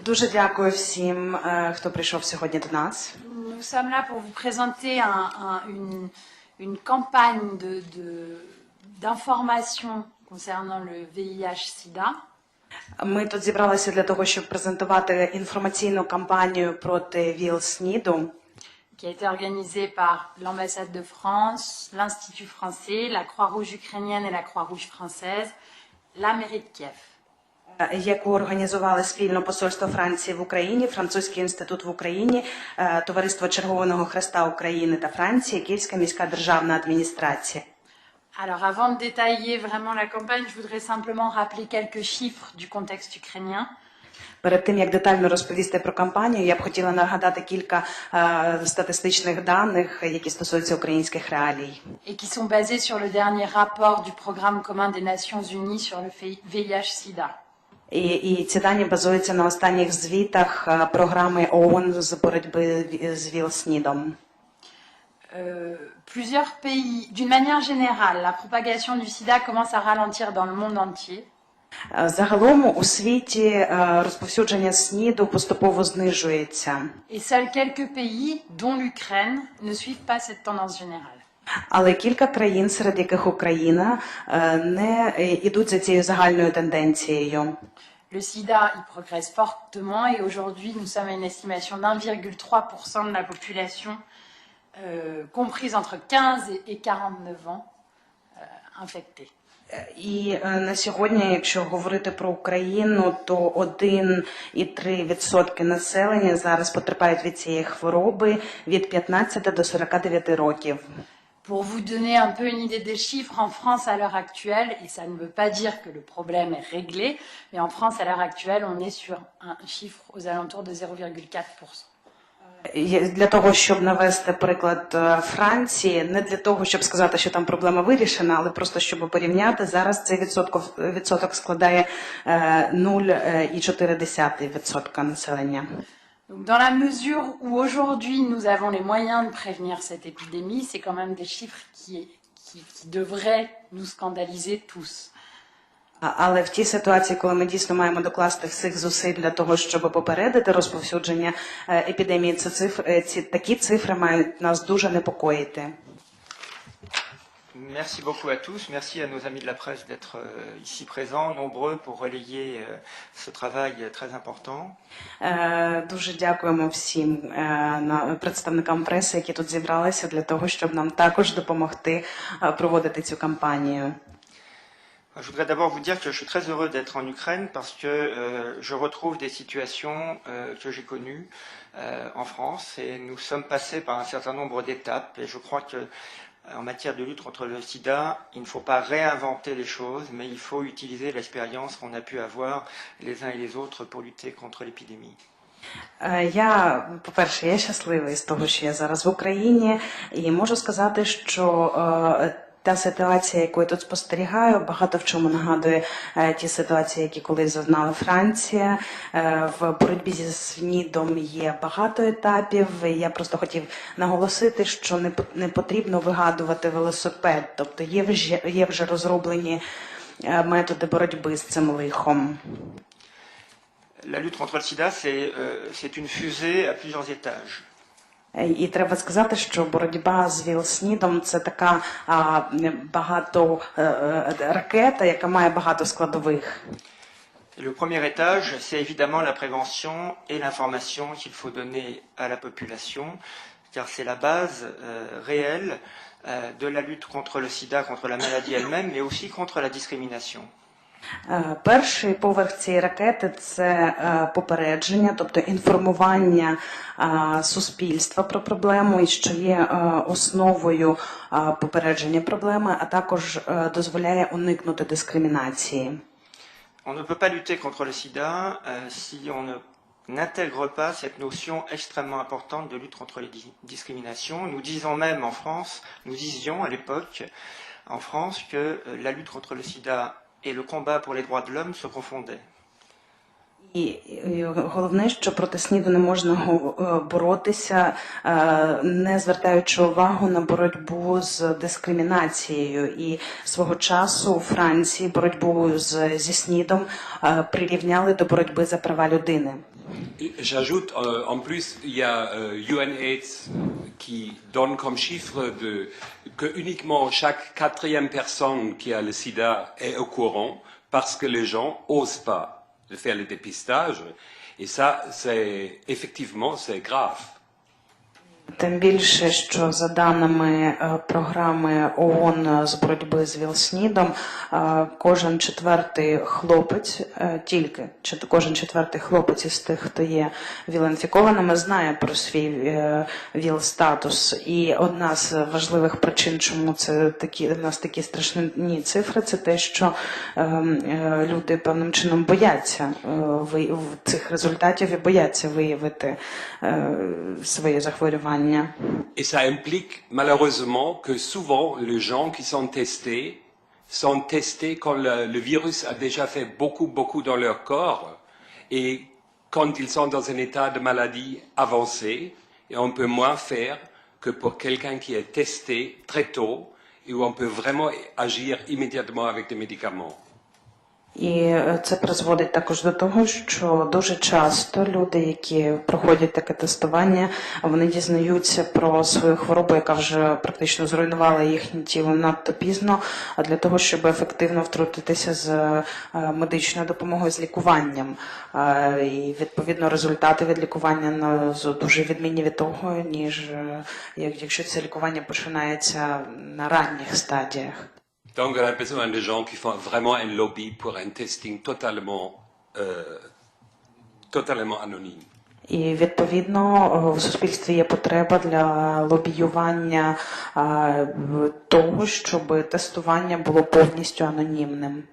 Дуже дякую всім, е, хто прийшов сьогодні до нас. Nous sommes là pour vous présenter un- un- une, une campagne de- de- d'information concernant le VIH-Sida. Ми тут зібралися для того, щоб презентувати інформаційну кампанію проти ВІЛ-СНІДу, qui a été organisée par l'ambassade de France, l'Institut français, la Croix-Rouge ukrainienne et la Croix-Rouge française, la mairie de Kiev. Е, яку організували спільно посольство Франції в Україні, Французький інститут в Україні, е, Товариство Червоного Хреста України та Франції, Київська міська державна адміністрація. Alors avant de détailler vraiment la campagne, je voudrais simplement rappeler quelques chiffres du contexte ukrainien. Перед тим як детально розповісти про кампанію, я б хотіла нагадати кілька е, статистичних даних, які стосуються українських реалій. et qui sont basés sur le dernier rapport du Programme commun des Nations Unies sur le VIH-Sida. І, і ці дані базуються на останніх звітах е, програми ООН з боротьби з ВІЛ-СНІДом. Euh, plusieurs pays, d'une manière générale, la propagation du sida commence à ralentir dans le monde entier. Е, Загалом у світі е, розповсюдження СНІДу поступово знижується, Et seuls quelques pays, dont l'Ukraine, ne suivent pas cette tendance générale. Але кілька країн, серед яких Україна, е, не е, ідуть за цією загальною тенденцією. Le sida, il progresse fortement et aujourd'hui, nous sommes à une estimation d'1,3% de la population euh, comprise entre 15 et- et 49 ans euh, infectée. І е, на сьогодні, якщо говорити про Україну, то 1,3% населення зараз потерпають від цієї хвороби від 15 до 49 років. Pour vous donner un peu une idée des chiffres, en France à l'heure actuelle, et ça ne veut pas dire que le problème est réglé, mais en France à l'heure actuelle, on est sur un chiffre aux alentours de 0,4%. Є- Для того, щоб навести приклад е, Франції, не для того, щоб сказати, що там проблема вирішена, але просто щоб порівняти, зараз цей відсоток, відсоток складає е, 0,4% населення. Donc, dans la mesure où aujourd'hui nous avons les moyens de prévenir cette épidémie, c'est quand même des chiffres qui, qui, qui devraient nous scandaliser tous. Але в тій ситуації, коли ми дійсно маємо докласти всіх зусиль для того, щоб попередити розповсюдження е, епідемії, це цифр, е, ці такі цифри мають нас дуже непокоїти. Merci beaucoup à tous. Merci à nos amis de la presse d'être euh, ici présents, nombreux pour relayer euh, ce travail euh, très important. Е, Дуже дякуємо всім е, на- представникам преси, які тут зібралися для того, щоб нам також допомогти е, проводити цю кампанію. Je voudrais d'abord vous dire que je suis très heureux d'être en Ukraine parce que euh, je retrouve des situations euh, que j'ai connues euh, en France et nous sommes passés par un certain nombre d'étapes et je crois que euh, en matière de lutte contre le sida, il ne faut pas réinventer les choses, mais il faut utiliser l'expérience qu'on a pu avoir les uns et les autres pour lutter contre l'épidémie. Е, Я, по-перше, я щасливий з того, що я зараз в Україні, і можу сказати, що е, та ситуація, яку я тут спостерігаю, багато в чому нагадує е, ті ситуації, які колись зазнала Франція. Е, В боротьбі зі СНІДом є багато етапів. Я просто хотів наголосити, що не потрібно вигадувати велосипед, тобто є вже є вже розроблені е, методи боротьби з цим лихом. La lutte contre le sida, euh, c'est une fusée à plusieurs étages. І треба сказати, що боротьба з ВІЛ-СНІДом це така а, багато е, е, ракета, яка має багато складових. Et le premier étage, c'est évidemment la prévention et l'information qu'il faut donner à la population, car c'est la base euh, réelle euh, de la lutte contre le sida, contre la maladie elle-même, mais aussi contre la discrimination. Е, Перший поверх цієї ракети це е, попередження, тобто інформування е, суспільства про проблему, і що є е, основою е, попередження проблеми, а також е, дозволяє уникнути дискримінації. On ne peut pas lutter contre le sida euh, si on ne n'intègre pas cette notion extrêmement importante de lutte contre les discriminations. Nous disons même en France, nous disions à l'époque en France que euh, la lutte contre le sida et le combat pour les droits de l'homme se confondaient. І, і головне, що проти СНІДу не можна го- е, боротися, е, не звертаючи увагу на боротьбу з дискримінацією. І свого часу у Франції боротьбу з, зі СНІДом е, прирівняли до боротьби за права людини. J'ajoute, en plus, il y a UNAIDS qui donne comme chiffre de, que uniquement chaque quatrième personne qui a le sida est au courant parce que les gens osent pas de faire le dépistage. Et ça, c'est effectivement, c'est grave. Тим більше, що за даними е, програми ООН з боротьби з ВІЛ-СНІДом, е, кожен четвертий хлопець, е, тільки чи кожен четвертий хлопець із тих, хто є ВІЛ-інфікованими, знає про свій ВІЛ-статус. І одна з важливих причин, чому це такі у нас такі страшні цифри, це те, що е, е, люди певним чином бояться цих результатів і бояться виявити своє Et ça implique malheureusement que souvent les gens qui sont testés sont testés quand le, le virus a déjà fait beaucoup, beaucoup dans leur corps et quand ils sont dans un état de maladie avancé et on peut moins faire que pour quelqu'un qui est testé très tôt et où on peut vraiment agir immédiatement avec des médicaments. І е, це призводить також до того, що дуже часто люди, які проходять таке тестування, вони дізнаються про свою хворобу, яка вже практично зруйнувала їхнє тіло надто пізно. А для того, щоб ефективно втрутитися з е, медичною допомогою з лікуванням, Е, і відповідно результати від лікування дуже відмінні від того, ніж як- якщо це лікування починається на ранніх стадіях. Donc on a besoin de gens qui font vraiment un lobby pour un testing totalement, euh, totalement anonyme. І відповідно в суспільстві є потреба для лобіювання а, того, щоб тестування було повністю анонімним.